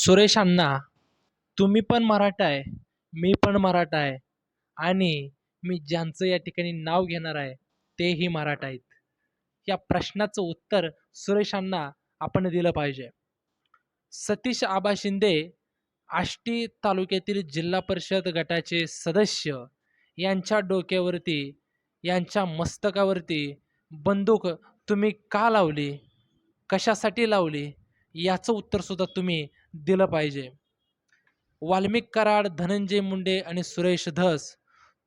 सुरेश अण्णा तुम्ही पण मराठा आहे मी पण मराठा आहे आणि मी ज्यांचं या ठिकाणी नाव घेणार आहे तेही मराठा आहेत. या प्रश्नाचं उत्तर सुरेश अण्णा आपण दिलं पाहिजे. सतीश आबा शिंदे आष्टी तालुक्यातील जिल्हा परिषद गटाचे सदस्य यांच्या डोक्यावरती यांच्या मस्तकावरती बंदूक तुम्ही का लावली? कशासाठी लावली? याचं उत्तरसुद्धा तुम्ही दिलं पाहिजे. वाल्मिक कराड धनंजय मुंडे आणि सुरेश धस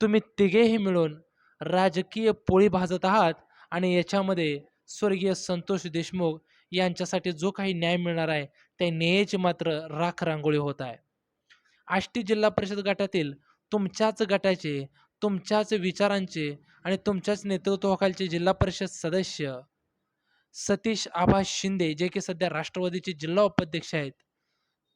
तुम्ही तिघेही मिळून राजकीय पोळी भाजत आहात आणि याच्यामध्ये स्वर्गीय संतोष देशमुख यांच्यासाठी जो काही न्याय मिळणार आहे त्या न्यायाची मात्र राख रांगोळी होत आहे. आष्टी जिल्हा परिषद गटातील तुमच्याच गटाचे तुमच्याच विचारांचे आणि तुमच्याच नेतृत्वाखालचे जिल्हा परिषद सदस्य सतीश आभा शिंदे जे की सध्या राष्ट्रवादीचे जिल्हा उपाध्यक्ष आहेत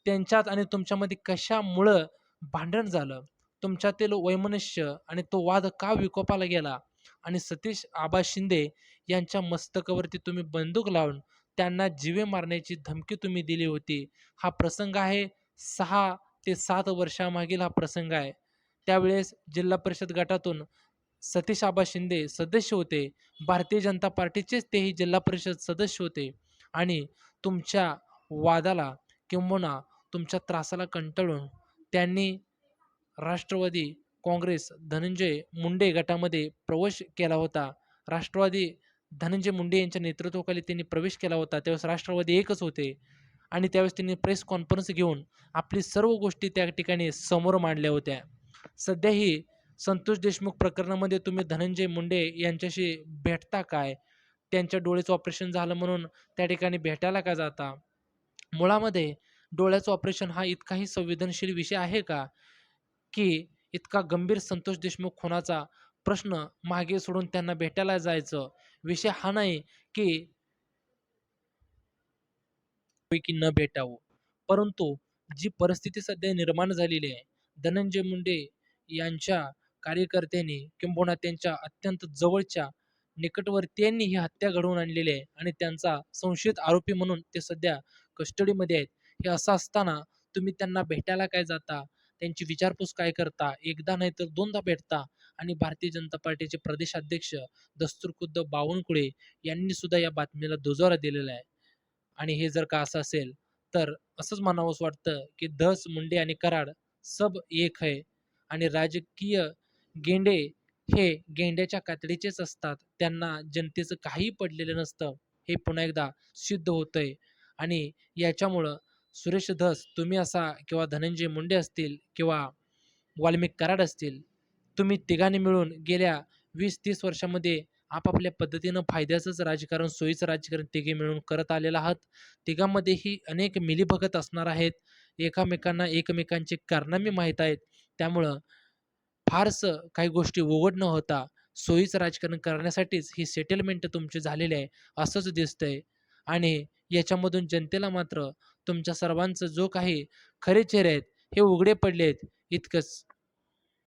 त्यांच्यात आणि तुमच्यामध्ये कशामुळं भांडण झालं? तुमच्यातील वैमनुष्य आणि तो वाद का विकोपाला गेला? आणि सतीश आबा शिंदे यांच्या मस्तकावरती तुम्ही बंदूक लावून त्यांना जीवे मारण्याची धमकी तुम्ही दिली होती. हा प्रसंग आहे. सहा ते सात वर्षामागील हा प्रसंग आहे. त्यावेळेस जिल्हा परिषद गटातून सतीश आबा शिंदे सदस्य होते. भारतीय जनता पार्टीचेच तेही जिल्हा परिषद सदस्य होते. आणि तुमच्या वादाला किंबहुना तुमच्या त्रासाला कंटाळून त्यांनी राष्ट्रवादी काँग्रेस धनंजय मुंडे गटामध्ये प्रवेश केला होता. राष्ट्रवादी धनंजय मुंडे यांच्या नेतृत्वाखाली त्यांनी प्रवेश केला होता. त्यावेळेस राष्ट्रवादी एकच होते. आणि त्यावेळेस त्यांनी प्रेस कॉन्फरन्स घेऊन आपली सर्व गोष्टी त्या ठिकाणी समोर मांडल्या होत्या. सध्याही संतोष देशमुख प्रकरणामध्ये तुम्ही धनंजय मुंडे यांच्याशी भेटता काय? त्यांच्या डोळेचं ऑपरेशन झालं म्हणून त्या ठिकाणी भेटायला का जाता? मुळामध्ये डोळ्याचं ऑपरेशन हा इतकाही संवेदनशील विषय आहे का? की इतका गंभीर संतोष देशमुख खुनाचा प्रश्न मागे सोडून त्यांना भेटायला जायचं? विषय हा नाही की पैकी न भेटावं. परंतु जी परिस्थिती सध्या निर्माण झालेली आहे धनंजय मुंडे यांच्या कार्यकर्त्यांनी किंबहुना त्यांच्या अत्यंत जवळच्या निकटवर्तीयांनी ही हत्या घडवून आणलेली आहे आणि त्यांचा संशयित आरोपी म्हणून ते सध्या कस्टडीमध्ये आहेत. हे असं असताना तुम्ही त्यांना भेटायला काय जाता? त्यांची विचारपूस काय करता? एकदा नाही तर दोनदा भेटता? आणि भारतीय जनता पार्टीचे प्रदेशाध्यक्ष दस्तूरखुद्द बावनकुळे यांनी सुद्धा या बातमीला दुजोरा दिलेला आहे. आणि हे जर का असं असेल तर असंच म्हणावंच वाटतं की धस मुंडे आणि कराड सब एक आहे. आणि राजकीय गेंडे हे गेंड्याच्या कातडीचेच असतात. त्यांना जनतेचं काही पडलेलं नसतं. हे पुन्हा एकदा सिद्ध होतंय. आणि याच्यामुळं सुरेश धस तुम्ही असा किंवा धनंजय मुंडे असतील किंवा वाल्मिक कराड असतील तुम्ही तिघांनी मिळून गेल्या वीस तीस वर्षामध्ये आपापल्या पद्धतीनं फायद्याचंच राजकारण सोयीचं राजकारण तिघे मिळून करत आलेलं आहात. तिघांमध्येही अनेक मिलीभगत असणार आहेत. एकामेकांना एकमेकांचे कारनामे माहीत आहेत. त्यामुळं फारसं काही गोष्टी उघड न होता सोयीचं राजकारण करण्यासाठीच ही सेटलमेंट तुमची झालेली आहे असंच दिसतंय. आणि याच्यामधून जनतेला मात्र तुमच्या सर्वांचं जो काही खरे चेहरे आहेत हे उघडे पडले आहेत इतकंच.